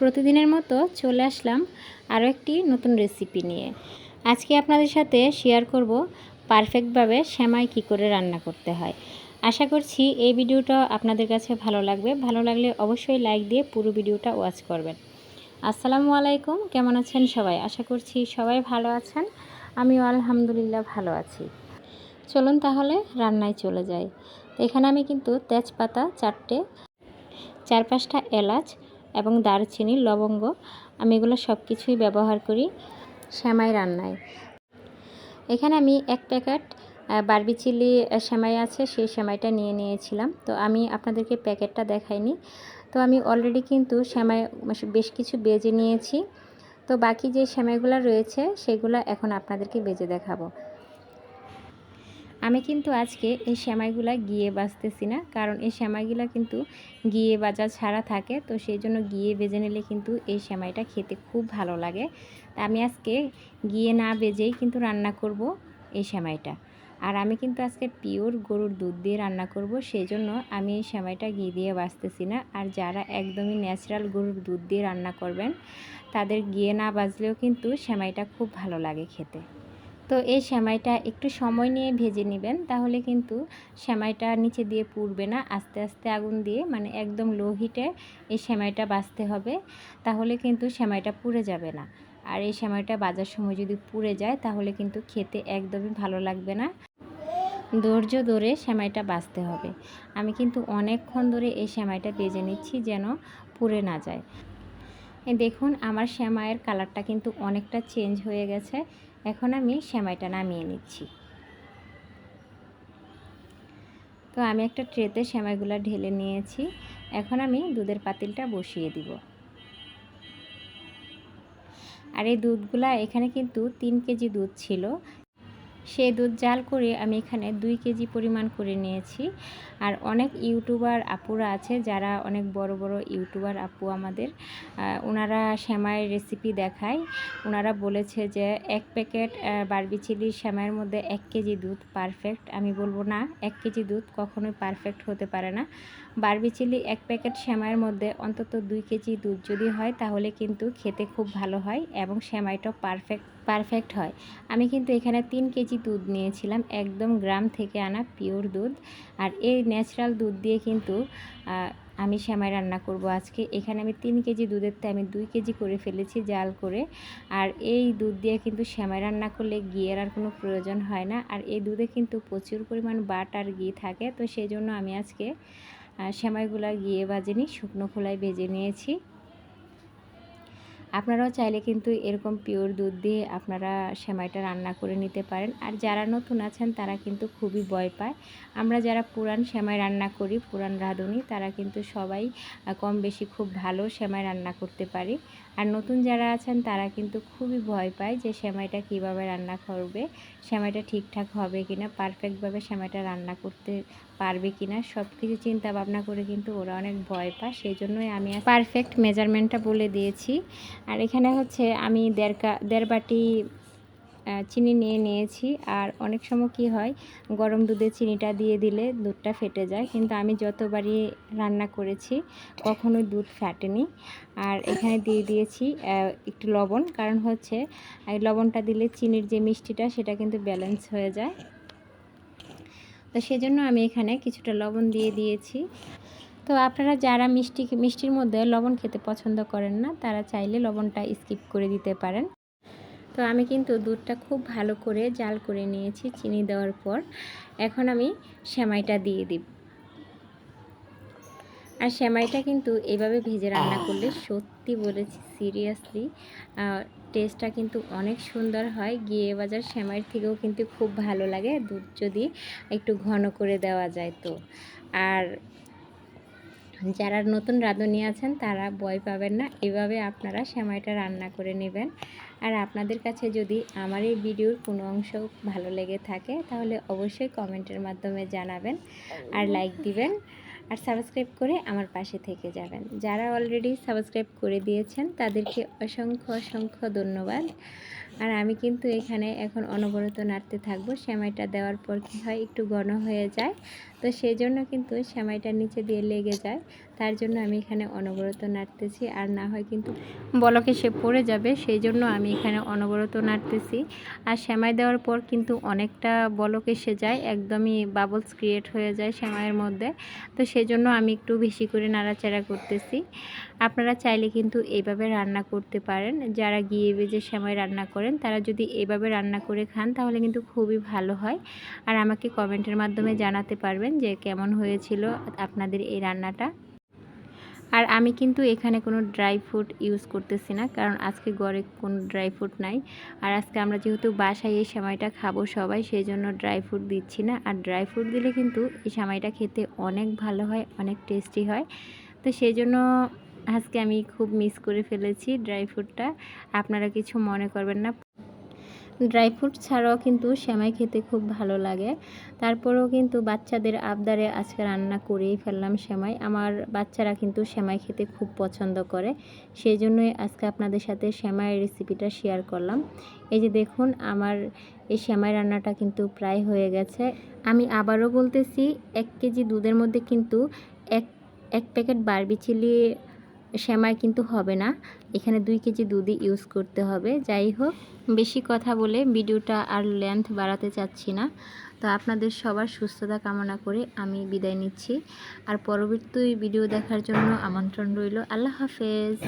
প্রতিদিনের মতো চলে আসলাম আরও একটি নতুন রেসিপি নিয়ে। আজকে আপনাদের সাথে শেয়ার করব পারফেক্টভাবে সেমাই কি করে রান্না করতে হয়। আশা করছি এই ভিডিওটা আপনাদের কাছে ভালো লাগবে। ভালো লাগলে অবশ্যই লাইক দিয়ে পুরো ভিডিওটা ওয়াচ করবেন। আসসালামু আলাইকুম, কেমন আছেন সবাই? আশা করছি সবাই ভালো আছেন। আমিও আলহামদুলিল্লাহ ভালো আছি। চলুন তাহলে রান্নায় চলে যাই। এখানে আমি কিন্তু তেজপাতা চারটে চার পাঁচটা এলাচ এবং দারচিনি, লবঙ্গ, আমি এগুলো সব কিছুই ব্যবহার করি সেমাই রান্নায়। এখানে আমি এক প্যাকেট বারবি চিলি সেমাই আছে, সেই সেমাইটা নিয়ে নিয়েছিলাম। তো আমি আপনাদেরকে প্যাকেটটা দেখাইনি। তো আমি অলরেডি কিন্তু সেমাই বেশ কিছু বেজে নিয়েছি। তো বাকি যে সেমাইগুলো রয়েছে, সেগুলো এখন আপনাদেরকে বেজে দেখাবো। আমি কিন্তু আজকে এই সেমাইগুলো গিয়ে বাজতেছি না, কারণ এই শ্যামাইগুলা কিন্তু গিয়ে বাজা ছাড়া থাকে, তো সেই জন্য গিয়ে বেজে নিলে কিন্তু এই শ্যামাইটা খেতে খুব ভালো লাগে। তা আমি আজকে গিয়ে না বেজেই কিন্তু রান্না করব এই সেমাইটা আর আমি কিন্তু আজকে পিওর গরুর দুধ দিয়ে রান্না করব, সেই জন্য আমি এই সেমাইটা ঘি দিয়ে বাজতেছি না। আর যারা একদমই ন্যাচারাল গরুর দুধ দিয়ে রান্না করবেন, তাদের গিয়ে না বাজলেও কিন্তু সেমাইটা খুব ভালো লাগে খেতে। তো এই সেমাইটা একটু সময় নিয়ে ভেজে নেবেন, তাহলে কিন্তু সেমাইটা নিচে দিয়ে পুড়বে না, আস্তে আস্তে আগুন দিয়ে মানে একদম লো হিটে এই সেমাইটা বাজতে হবে, তাহলে কিন্তু সেমাইটা পুড়ে যাবে না। আর এই সেমাইটা বাজার সময় যদি পুড়ে যায়, তাহলে কিন্তু খেতে একদমই ভালো লাগবে না। ধৈর্য ধরে সেমাইটা বাজতে হবে। আমি কিন্তু অনেকক্ষণ ধরে এই সেমাইটা বেজে নিচ্ছি যেন পুড়ে না যায়। দেখুন, আমার সেমাইয়ের কালারটা কিন্তু অনেকটা চেঞ্জ হয়ে গেছে। এখন আমি সেমাইটা নামিয়ে নিচ্ছি। তো আমি একটা ট্রেতে সেমাইগুলো ঢেলে নিয়েছি। এখন আমি দুধের পাতিলটা বসিয়ে দিব। আর এই দুধগুলা এখানে কিন্তু তিন কেজি দুধ ছিল। সেই দুধ জাল করে আমি এখানে দুই কেজি পরিমাণ করে নিয়েছি। আর অনেক ইউটিউবার আপুরা আছে যারা অনেক বড় বড় ইউটিউবার আপু আমাদের ওনারা শ্যামাইয়ের রেসিপি দেখায়। ওনারা বলেছে যে এক প্যাকেট বারবি চিলির শ্যামাইয়ের মধ্যে এক কেজি দুধ পারফেক্ট আমি বলব না, এক কেজি দুধ কখনোই পারফেক্ট হতে পারে না। বারবি চিলি এক প্যাকেট শ্যামাইয়ের মধ্যে অন্তত দুই কেজি দুধ যদি হয় তাহলে কিন্তু খেতে খুব ভালো হয় এবং শ্যামাইটাও পারফেক্ট পারফেক্ট হয়। আমি কিন্তু এখানে তিন কেজি দুধ নিয়েছিলাম, একদম গ্রাম থেকে আনা পিওর দুধ। আর এই ন্যাচারাল দুধ দিয়ে কিন্তু আমি শ্যামাই রান্না করব আজকে। এখানে আমি তিন কেজি দুধের দুধেরতে আমি দুই কেজি করে ফেলেছি জাল করে। আর এই দুধ দিয়ে কিন্তু শ্যামাই রান্না করলে ঘিয়ের আর কোনো প্রয়োজন হয় না। আর এই দুধে কিন্তু প্রচুর পরিমাণ বাট আর ঘি থাকে। তো সেই জন্য আমি আজকে শ্যামাইগুলা গিয়ে বাজেনি শুকনো খোলায় ভেজে নিয়েছি। আপনারাও চাইলে কিন্তু এরকম পিওর দুধ দিয়ে আপনারা সেমাইটা রান্না করে নিতে পারেন। আর যারা নতুন আছেন, তারা কিন্তু খুবই ভয় পায়। আমরা যারা পুরান সেমাই রান্না করি, পুরান রাঁধুনি, তারা কিন্তু সবাই কম বেশি খুব ভালো সেমাই রান্না করতে পারি। আর নতুন যারা আছেন, তারা কিন্তু খুবই ভয় পায় যে সেমাইটা কীভাবে রান্না করবে, সেমাইটা ঠিকঠাক হবে কিনা পারফেক্টভাবে সেমাইটা রান্না করতে পারবে কিনা সব কিছু চিন্তা ভাবনা করে কিন্তু ওরা অনেক ভয় পায়। সেই জন্যই আমি পারফেক্ট মেজারমেন্টটা বলে দিয়েছি। আর এখানে হচ্ছে আমি দেড় দেড় বাটি চিনি নিয়ে নিয়েছি। আর অনেক সময় কি হয়, গরম দুধে চিনিটা দিয়ে দিলে দুধটা ফেটে যায়। কিন্তু আমি যতবারই রান্না করেছি, কখনোই দুধ ফ্যাটেনি আর এখানে দিয়ে দিয়েছি একটু লবণ। কারণ হচ্ছে লবণটা দিলে চিনির যে মিষ্টিটা, সেটা কিন্তু ব্যালেন্স হয়ে যায়। তো সেজন্য আমি এখানে কিছুটা লবণ দিয়ে দিয়েছি। তো আপনারা যারা মিষ্টি মিষ্টির মধ্যে লবণ খেতে পছন্দ করেন না তারা চাইলে লবণটা স্কিপ করে দিতে পারেন। তো আমি কিন্তু দুধটা খুব ভালো করে জাল করে নিয়েছি চিনি দেওয়ার পর। এখন আমি সেমাইটা দিয়ে দিব। আর সেমাইটা কিন্তু এভাবে ভেজে রান্না করলে সত্যি বলেছি সিরিয়াসলি টেস্টটা কিন্তু অনেক সুন্দর হয়। গিয়ে বাজার সেমাইয়ের থেকেও কিন্তু খুব ভালো লাগে। দুধ যদি একটু ঘন করে দেওয়া যায় তো। আর যারা নতুন রাঁধুনি আছেন, তারা ভয় পাবেন না। এভাবে আপনারা সেমাইটা রান্না করে নেবেন। আর আপনাদের কাছে যদি আমার এই ভিডিওর কোনো অংশ ভালো লেগে থাকে, তাহলে অবশ্যই কমেন্টের মাধ্যমে জানাবেন আর লাইক দিবেন আর সাবস্ক্রাইব করে আমার পাশে থেকে যাবেন। যারা অলরেডি সাবস্ক্রাইব করে দিয়েছেন, তাদেরকে অসংখ্য অসংখ্য ধন্যবাদ। আর আমি কিন্তু এখানে এখন অনবরত নাড়তে থাকব। সেমাইটা দেওয়ার পর কি হয়, একটু ঘন হয়ে যায়। তো সেই জন্য কিন্তু সেমাইটা নিচে দিয়ে লেগে যায়। তার জন্য আমি এখানে অনবরত নাড়তেছি। আর না হয় কিন্তু বলকে সে পড়ে যাবে সেই জন্য আমি এখানে অনবরত নাড়তেছি। আর সেমাই দেওয়ার পর কিন্তু অনেকটা বলক এসে যায়, একদমই বাবলস ক্রিয়েট হয়ে যায় সেমাইয়ের মধ্যে। তো সেই জন্য আমি একটু বেশি করে নাড়াচাড়া করতেছি। আপনারা চাইলে কিন্তু এইভাবে রান্না করতে পারেন। যারা গিয়ে বেজে সেমাই রান্না করেন, তারা যদি এভাবে রান্না করে খান তাহলে কিন্তু খুবই ভালো হয়। আর আমাকে কমেন্টের মাধ্যমে জানাতে পারবেন যে কেমন হয়েছিল আপনাদের এই রান্নাটা। আর আমি কিন্তু এখানে কোনো ড্রাই ফ্রুট ইউজ করতেছি না, কারণ আজকে ঘরে কোনো ড্রাই ফ্রুট নাই। আর আজকে আমরা যেহেতু বাসায় এই সময়টা খাব সবাই সেই জন্য ড্রাই ফ্রুট দিচ্ছি না। আর ড্রাই ফ্রুট দিলে কিন্তু এই সময়টা খেতে অনেক ভালো হয়, অনেক টেস্টি হয়। তো সেই জন্য আজকে আমি খুব মিস করে ফেলেছি ড্রাই ফ্রুটটা আপনারা কিছু মনে করবেন না। ড্রাই ফ্রুট ছাড়াও কিন্তু সেমাই খেতে খুব ভালো লাগে। তারপরেও কিন্তু বাচ্চাদের আবদারে আজকে রান্না করেই ফেললাম সেমাই। আমার বাচ্চারা কিন্তু সেমাই খেতে খুব পছন্দ করে। সেই জন্যই আজকে আপনাদের সাথে সেমাইয়ের রেসিপিটা শেয়ার করলাম। এই যে দেখুন, আমার এই সেমাই রান্নাটা কিন্তু প্রায় হয়ে গেছে। আমি আবারও বলতেছি, এক কেজি দুধের মধ্যে কিন্তু এক এক প্যাকেট বারবি চিলি সেমাই কিন্তু হবে না। এখানে দুই কেজি দুধই ইউজ করতে হবে। যাই হোক, বেশি কথা বলে ভিডিওটা আর লেন্থ বাড়াতে চাচ্ছি না। তো আপনাদের সবার সুস্থতা কামনা করে আমি বিদায় নিচ্ছি। আর পরবর্তী ভিডিও দেখার জন্য আমন্ত্রণ রইল। আল্লাহ হাফেজ।